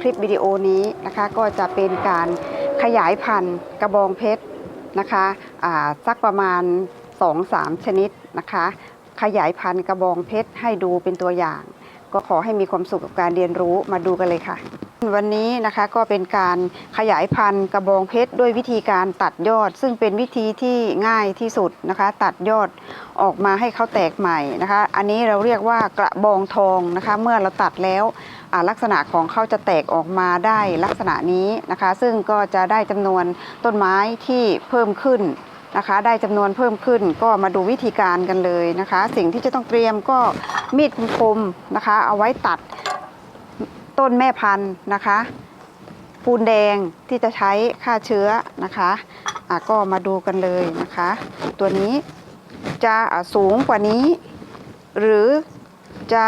คลิปวิดีโอนี้นะคะ ก็จะเป็นการขยายพันธุ์กระบองเพชรนะคะสักประมาณ 2-3 ชนิดนะคะ ขยายพันธุ์กระบองเพชรให้ดูเป็นตัวอย่าง ก็ขอให้มีความสุขกับการเรียนรู้มาดูกันเลยค่ะ วันนี้นะคะก็เป็นการขยายพันธุ์กระบองเพชรด้วยวิธีการตัดยอด ซึ่งเป็นวิธีที่ง่ายที่สุดนะคะ ตัดยอดออกมาให้เขาแตกใหม่นะคะ อันนี้เราเรียกว่ากระบองทองนะคะ เมื่อเราตัดแล้วลักษณะของเขาจะแตกออกมาได้ลักษณะนี้นะคะ ซึ่งก็จะได้จำนวนต้นไม้ที่เพิ่มขึ้นนะคะ ได้จำนวนเพิ่มขึ้นก็มาดูวิธีการกันเลยนะคะ สิ่งที่จะต้องเตรียมก็มีดคมๆนะคะ เอาไว้ตัด ต้นแม่พันธุ์นะคะปูนแดงที่จะใช้ฆ่าเชื้อนะคะอะก็มาดูกันเลยนะคะ ตัวนี้จะสูงกว่านี้ หรือจะ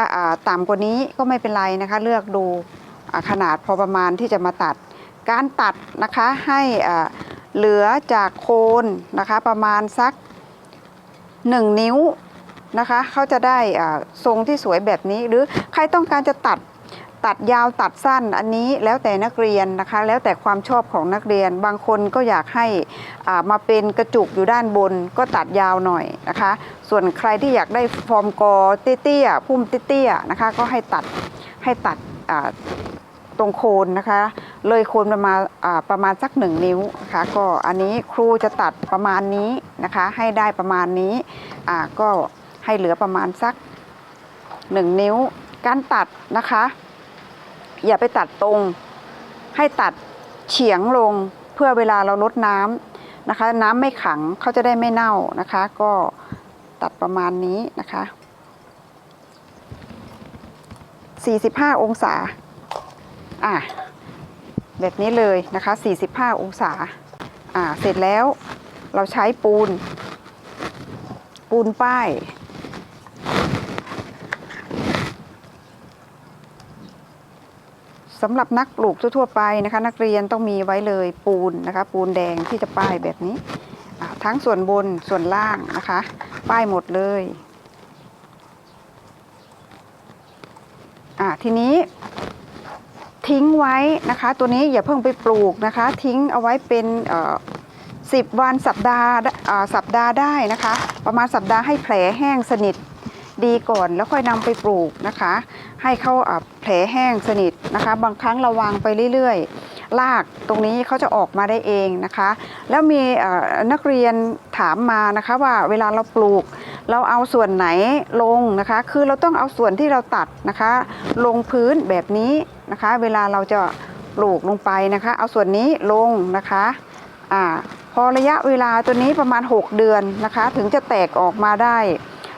ต่ำกว่านี้ก็ไม่เป็นไรนะคะ เลือกดูขนาดพอประมาณที่จะมาตัด การตัดนะคะให้เหลือจากโคนนะคะประมาณสัก 1 นิ้วนะคะเขาจะได้ทรงที่สวยแบบนี้ หรือใครต้องการจะตัด ตัดยาวตัดสั้นอันนี้แล้วแต่นักเรียนนะคะ แล้วแต่ความชอบของนักเรียน บางคนก็อยากให้มาเป็นกระจุกอยู่ด้านบนก็ตัดยาวหน่อยนะคะ ส่วนใครที่อยากได้ฟอร์มกอเตี้ยๆพุ่มเตี้ยๆนะคะ ก็ให้ตัดให้ตัดตรงโคนนะคะ เลยโคนประมาณประมาณสักหนึ่งนิ้วนะคะก็อันนี้ครูจะตัดประมาณนี้นะคะ ให้ได้ประมาณนี้ก็ให้เหลือประมาณสักหนึ่งนิ้วการตัดนะคะ อย่าไปตัดตรง ให้ตัดเฉียงลงเพื่อเวลาเราลดน้ำนะคะ น้ำไม่ขังเขาจะได้ไม่เน่านะคะ ก็ตัดประมาณนี้นะคะ 45 องศาอะแบบนี้เลยนะคะ 45 องศาอ่าเสร็จแล้วเราใช้ปูน ปูนป้าย สำหรับนักปลูกทั่วๆไปนะคะ นักเรียนต้องมีไว้เลยปูนนะคะ ปูนแดงที่จะป้ายแบบนี้ ทั้งส่วนบนส่วนล่างนะคะ ป้ายหมดเลยทีนี้ทิ้งไว้นะคะ ตัวนี้อย่าเพิ่งไปปลูกนะคะ ทิ้งเอาไว้เป็นสิบวันสัปดาห์สัปดาห์ได้นะคะ ประมาณสัปดาห์ให้แผลแห้งสนิท ดีก่อนแล้วค่อยนำไปปลูกนะคะ ให้เขาแผลแห้งสนิทนะคะ บางครั้งราวางไปเรื่อยๆ รากตรงนี้เขาจะออกมาได้เองนะคะ แล้วมีนักเรียนถามมานะคะว่าเวลาเราปลูก เราเอาส่วนไหนลงนะคะ คือเราต้องเอาส่วนที่เราตัดนะคะ ลงพื้นแบบนี้นะคะ เวลาเราจะปลูกลงไปนะคะ เอาส่วนนี้ลงนะคะอ่าพอระยะเวลาตัวนี้ประมาณ 6 เดือนนะคะ ถึงจะแตกออกมาได้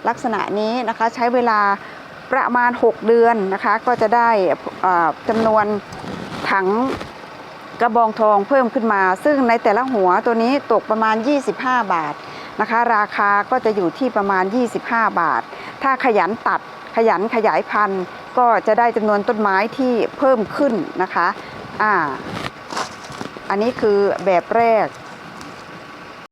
ลักษณะนี้นะคะใช้เวลาประมาณ 6 เดือนนะคะก็จะได้จำนวนถังกระบองทองเพิ่มขึ้นมา ซึ่งในแต่ละหัวตัวนี้ตกประมาณ 25 บาทนะคะ ราคาก็จะอยู่ที่ประมาณ 25 บาท ถ้าขยันตัดขยันขยายพันธุ์ก็จะได้จำนวนต้นไม้ที่เพิ่มขึ้นนะคะอ่าอันนี้คือแบบแรก